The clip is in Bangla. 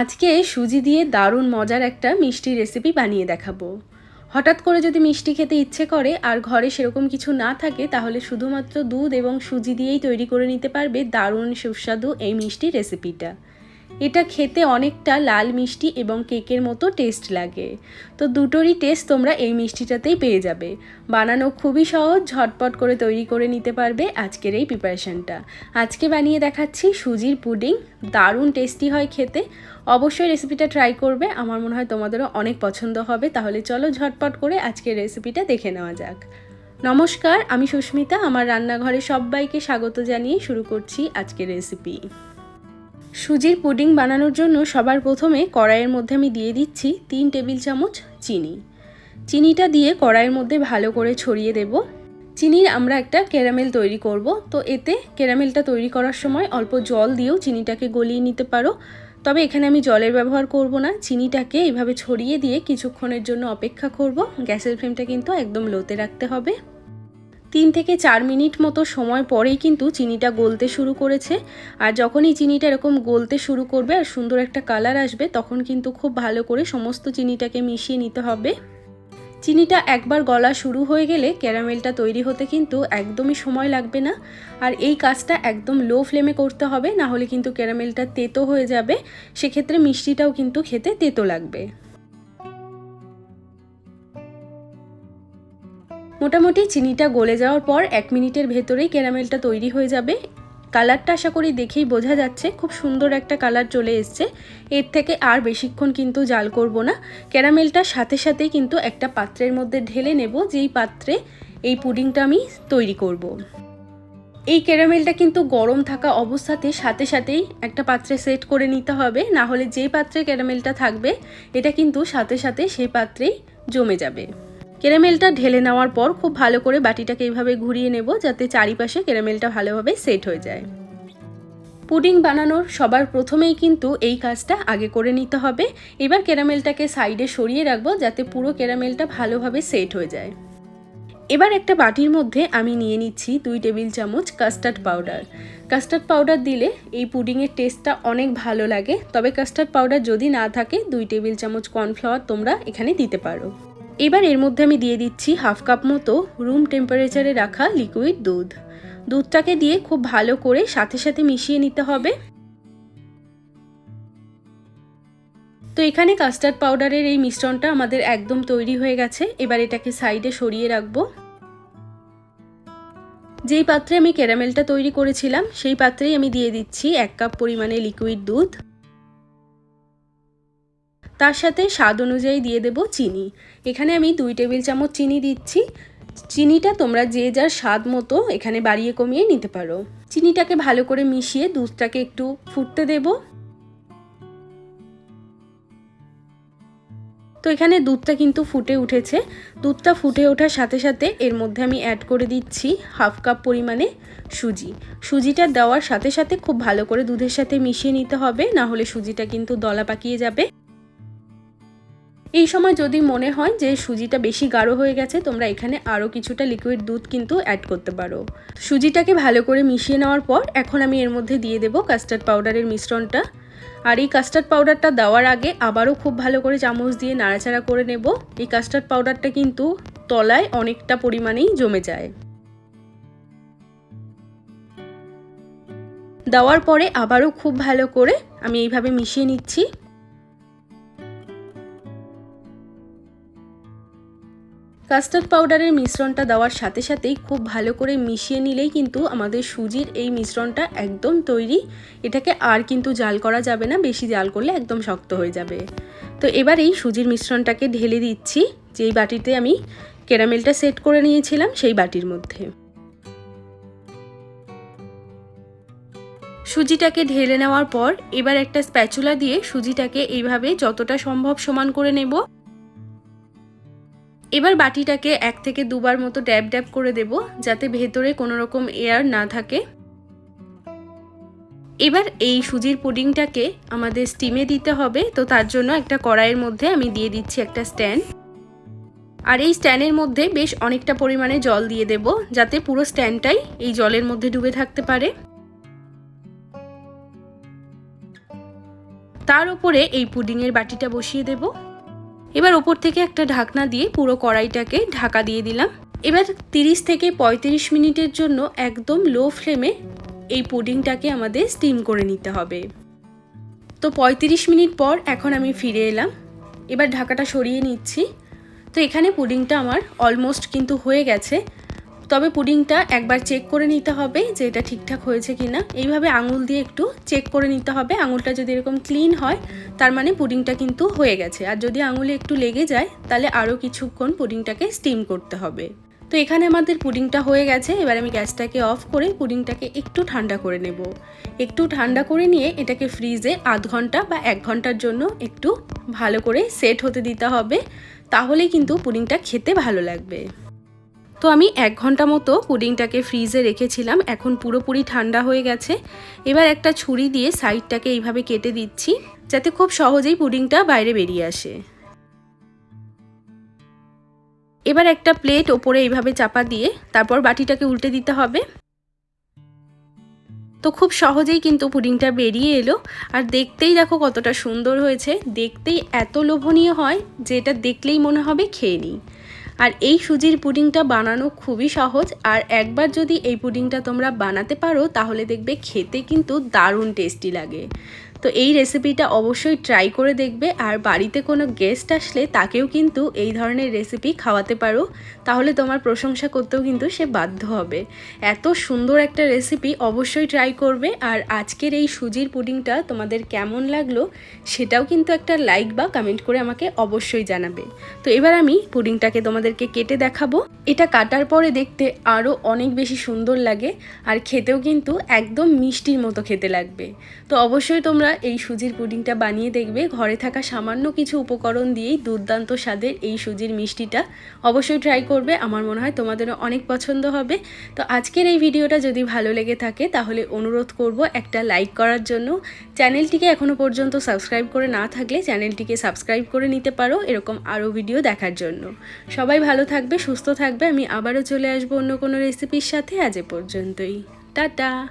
আজকে সুজি দিয়ে দারুণ মজার একটা মিষ্টি রেসিপি বানিয়ে দেখাবো। হঠাৎ করে যদি মিষ্টি খেতে ইচ্ছে করে আর ঘরে সেরকম কিছু না থাকে, তাহলে শুধুমাত্র দুধ এবং সুজি দিয়েই তৈরি করে নিতে পারবে দারুণ সুস্বাদু এই মিষ্টি রেসিপিটা এটা খেতে অনেকটা লাল মিষ্টি এবং কেকের মতো টেস্ট লাগে। তো দুটোরই টেস্ট তোমরা এই মিষ্টিটাতেই পেয়ে যাবে। বানানো খুবই সহজ, ঝটপট করে তৈরি করে নিতে পারবে আজকের এই প্রিপারেশনটা। আজকে বানিয়ে দেখাচ্ছি সুজির পুডিং। দারুণ টেস্টি হয় খেতে। অবশ্যই রেসিপিটা ট্রাই করবে। আমার মনে হয় তোমাদেরও অনেক পছন্দ হবে। তাহলে চলো ঝটপট করে আজকের রেসিপিটা দেখে নেওয়া যাক। নমস্কার, আমি সুস্মিতা। আমার রান্নাঘরে সবাইকে স্বাগত জানিয়ে শুরু করছি আজকের রেসিপি। সুজির পুডিং বানানোর জন্য সবার প্রথমে কড়াইয়ের মধ্যে আমি দিয়ে দিচ্ছি তিন টেবিল চামচ চিনি। চিনিটা দিয়ে কড়াইয়ের মধ্যে ভালো করে ছড়িয়ে দেব। চিনির আমরা একটা ক্যারামেল তৈরি করব। তো এতে ক্যারামেলটা তৈরি করার সময় অল্প জল দিয়েও চিনিটাকে গলিয়ে নিতে পারো। তবে এখানে আমি জলের ব্যবহার করব না। চিনিটাকে এইভাবে ছড়িয়ে দিয়ে কিছুক্ষণের জন্য অপেক্ষা করব। গ্যাসের ফ্লেমটা কিন্তু একদম লোতে রাখতে হবে। তিন থেকে চার মিনিট মতো সময় পরেই কিন্তু চিনিটা গলতে শুরু করেছে। আর যখনই চিনিটা এরকম গলতে শুরু করবে আর সুন্দর একটা কালার আসবে, তখন কিন্তু খুব ভালো করে সমস্ত চিনিটাকে মিশিয়ে নিতে হবে। চিনিটা একবার গলা শুরু হয়ে গেলে ক্যারামেলটা তৈরি হতে কিন্তু একদমই সময় লাগবে না। আর এই কাজটা একদম লো ফ্লেমে করতে হবে না হলে কিন্তু ক্যারামেলটা তেতো হয়ে যাবে। সেক্ষেত্রে মিষ্টিটাও কিন্তু খেতে তেতো লাগবে। মোটামুটি চিনিটা গলে যাওয়ার পর এক মিনিটের ভেতরেই ক্যারামেলটা তৈরি হয়ে যাবে। কালারটা আশা করি দেখেই বোঝা যাচ্ছে, খুব সুন্দর একটা কালার চলে এসছে। এর থেকে আর বেশিক্ষণ কিন্তু জাল করব না। ক্যারামেলটা সাথে সাথেই কিন্তু একটা পাত্রের মধ্যে ঢেলে নেব, যেই পাত্রে এই পুডিংটা আমি তৈরি করব। এই ক্যারামেলটা কিন্তু গরম থাকা অবস্থাতে সাথে সাথেই একটা পাত্রে সেট করে নিতে হবে, না হলে যে পাত্রে ক্যারামেলটা থাকবে, এটা কিন্তু সাথে সাথে সেই পাত্রেই জমে যাবে। ক্যারামেলটা ঢেলে নেওয়ার পর খুব ভালো করে বাটিটাকে এইভাবে ঘুরিয়ে নেব যাতে চারিপাশে ক্যারামেলটা ভালোভাবে সেট হয়ে যায়। পুডিং বানানোর সবার প্রথমেই কিন্তু এই কাজটা আগে করে নিতে হবে। এবার ক্যারামেলটাকে সাইডে সরিয়ে রাখব যাতে পুরো ক্যারামেলটা ভালোভাবে সেট হয়ে যায়। এবার একটা বাটির মধ্যে আমি নিয়ে নিচ্ছি দুই টেবিল চামচ কাস্টার্ড পাউডার। কাস্টার্ড পাউডার দিলে এই পুডিংয়ের টেস্টটা অনেক ভালো লাগে। তবে কাস্টার্ড পাউডার যদি না থাকে, দুই টেবিল চামচ কর্নফ্লাওয়ার তোমরা এখানে দিতে পারো। এবার এর মধ্যে আমি দিয়ে দিচ্ছি হাফ কাপ মতো রুম টেম্পারেচারে রাখা লিকুইড দুধ। দুধটাকে দিয়ে খুব ভালো করে সাথে সাথে মিশিয়ে নিতে হবে। তো এখানে কাস্টার্ড পাউডারের এই মিশ্রণটা আমাদের একদম তৈরি হয়ে গেছে। এবার এটাকে সাইডে সরিয়ে রাখব। যেই পাত্রে আমি ক্যারামেলটা তৈরি করেছিলাম, সেই পাত্রেই আমি দিয়ে দিচ্ছি এক কাপ পরিমাণে লিকুইড দুধ। তার সাথে স্বাদ অনুযায়ী দিয়ে দেব চিনি। এখানে আমি দুই টেবিল চামচ চিনি দিচ্ছি। চিনিটা তোমরা যে যার স্বাদ মতো এখানে বাড়িয়ে কমিয়ে নিতে পারো। চিনিটাকে ভালো করে মিশিয়ে দুধটাকে একটু ফুটতে দেব। তো এখানে দুধটা কিন্তু ফুটে উঠেছে। দুধটা ফুটে ওঠার সাথে সাথে এর মধ্যে আমি অ্যাড করে দিচ্ছি হাফ কাপ পরিমাণে সুজি। সুজিটা দেওয়ার সাথে সাথে খুব ভালো করে দুধের সাথে মিশিয়ে নিতে হবে, না হলে সুজিটা কিন্তু দলা পাকিয়ে যাবে। এই সময় যদি মনে হয় যে সুজিটা বেশি গাঢ় হয়ে গেছে, তোমরা এখানে আরও কিছুটা লিকুইড দুধ কিন্তু অ্যাড করতে পারো। সুজিটাকে ভালো করে মিশিয়ে নেওয়ার পর এখন আমি এর মধ্যে দিয়ে দেবো কাস্টার্ড পাউডারের মিশ্রণটা। আর এই কাস্টার্ড পাউডারটা দেওয়ার আগে আবারও খুব ভালো করে চামচ দিয়ে নাড়াচাড়া করে নেব। এই কাস্টার্ড পাউডারটা কিন্তু তলায় অনেকটা পরিমাণেই জমে যায়। দেওয়ার পরে আবারও খুব ভালো করে আমি এইভাবে মিশিয়ে নিচ্ছি। কাস্টার্ড পাউডারের মিশ্রণটা দেওয়ার সাথে সাথেই খুব ভালো করে মিশিয়ে নিলেই কিন্তু আমাদের সুজির এই মিশ্রণটা একদম তৈরি। এটাকে আর কিন্তু জাল করা যাবে না, বেশি জাল করলে একদম শক্ত হয়ে যাবে। তো এবার এই সুজির মিশ্রণটাকে ঢেলে দিচ্ছি, যেই বাটিতে আমি ক্যারামেলটা সেট করে নিয়েছিলাম সেই বাটির মধ্যে। সুজিটাকে ঢেলে নেওয়ার পর এবার একটা স্প্যাচুলা দিয়ে সুজিটাকে এইভাবে যতটা সম্ভব সমান করে নেব। এবার বাটিটাকে এক থেকে দুবার মতো ড্যাব ড্যাব করে দেব, যাতে ভেতরে কোনো রকম এয়ার না থাকে। এবার এই সুজির পুডিংটাকে আমাদের স্টিমে দিতে হবে, তো তার জন্য একটা কড়াইয়ের মধ্যে আমি দিয়ে দিচ্ছি একটা স্ট্যান্ড। আর এই স্ট্যান্ডের মধ্যে বেশ অনেকটা পরিমাণে জল দিয়ে দেব, যাতে পুরো স্ট্যান্ডটাই এই জলের মধ্যে ডুবে থাকতে পারে। তার উপরে এই পুডিংয়ের বাটিটা বসিয়ে দেব। এবার ওপর থেকে একটা ঢাকনা দিয়ে পুরো কড়াইটাকে ঢাকা দিয়ে দিলাম। এবার 30 থেকে 35 মিনিটের জন্য একদম লো ফ্লেমে এই পুডিংটাকে আমাদের স্টিম করে নিতে হবে। তো 35 মিনিট পর এখন আমি ফিরে এলাম। এবার ঢাকাটা সরিয়ে নিচ্ছি। তো এখানে পুডিংটা আমার অলমোস্ট কিন্তু হয়ে গেছে। তবে পুডিংটা একবার চেক করে নিতে হবে যে এটা ঠিকঠাক হয়েছে কি না এইভাবে আঙুল দিয়ে একটু চেক করে নিতে হবে। আঙুলটা যদি এরকম ক্লিন হয়, তার মানে পুডিংটা কিন্তু হয়ে গেছে। আর যদি আঙুলে একটু লেগে যায়, তাহলে আরও কিছুক্ষণ পুডিংটাকে স্টিম করতে হবে। তো এখানে আমাদের পুডিংটা হয়ে গেছে। এবার আমি গ্যাসটাকে অফ করে পুডিংটাকে একটু ঠান্ডা করে নেব। একটু ঠান্ডা করে নিয়ে এটাকে ফ্রিজে আধ ঘণ্টা বা এক ঘণ্টার জন্য একটু ভালো করে সেট হতে দিতে হবে। তাহলেই কিন্তু পুডিংটা খেতে ভালো লাগবে। তো আমি এক ঘণ্টা মতো পুডিংটাকে ফ্রিজে রেখেছিলাম, এখন পুরোপুরি ঠান্ডা হয়ে গেছে। এবার একটা ছুরি দিয়ে সাইডটাকে এইভাবে কেটে দিচ্ছি, যাতে খুব সহজেই পুডিংটা বাইরে বেরিয়ে আসে। এবার একটা প্লেট ওপরে এইভাবে চাপা দিয়ে তারপর বাটিটাকে উল্টে দিতে হবে। তো খুব সহজেই কিন্তু পুডিংটা বেরিয়ে এলো, আর দেখতেই দেখো কতটা সুন্দর হয়েছে। দেখতেই এত লোভনীয় হয় যে এটা দেখলেই মনে হবে খেয়ে নিই। আর এই সুজির পুডিংটা বানানো খুবই সহজ, আর একবার যদি এই পুডিংটা তোমরা বানাতে পারো, তাহলে দেখবে খেতে কিন্তু দারুণ টেস্টি লাগে। তো এই রেসিপিটা অবশ্যই ট্রাই করে দেখবে। আর বাড়িতে কোনো গেস্ট আসলে তাকেও কিন্তু এই ধরনের রেসিপি খাওয়াতে পারো। তাহলে তোমার প্রশংসা করতেও কিন্তু সে বাধ্য হবে। এত সুন্দর একটা রেসিপি অবশ্যই ট্রাই করবে। আর আজকের এই সুজির পুডিংটা তোমাদের কেমন লাগল সেটাও কিন্তু একটা লাইক বা কমেন্ট করে আমাকে অবশ্যই জানাবে। তো এবার আমি পুডিংটাকে তোমাদেরকে কেটে দেখাবো। এটা কাটার পরে দেখতে আরও অনেক বেশি সুন্দর লাগে। আর খেতেও কিন্তু একদম মিষ্টির মতো খেতে লাগবে। তো অবশ্যই তোমরা এই সুজির পুডিংটা বানিয়ে দেখবে। ঘরে থাকা সামান্য কিছু উপকরণ দিয়েই দুর্দান্ত স্বাদের এই সুজির মিষ্টিটা অবশ্যই ট্রাই করবে। আমার মনে হয় তোমাদেরও অনেক পছন্দ হবে। তো আজকের এই ভিডিওটা যদি ভালো লেগে থাকে, তাহলে অনুরোধ করব একটা লাইক করার জন্য। চ্যানেলটিকে এখনও পর্যন্ত সাবস্ক্রাইব করে না থাকলে চ্যানেলটিকে সাবস্ক্রাইব করে নিতে পারো এরকম আরও ভিডিও দেখার জন্য। সবাই ভালো থাকবে, সুস্থ থাকবে। আমি আবারও চলে আসব অন্য কোনো রেসিপির সাথে। আজ এ পর্যন্তই। টাটা!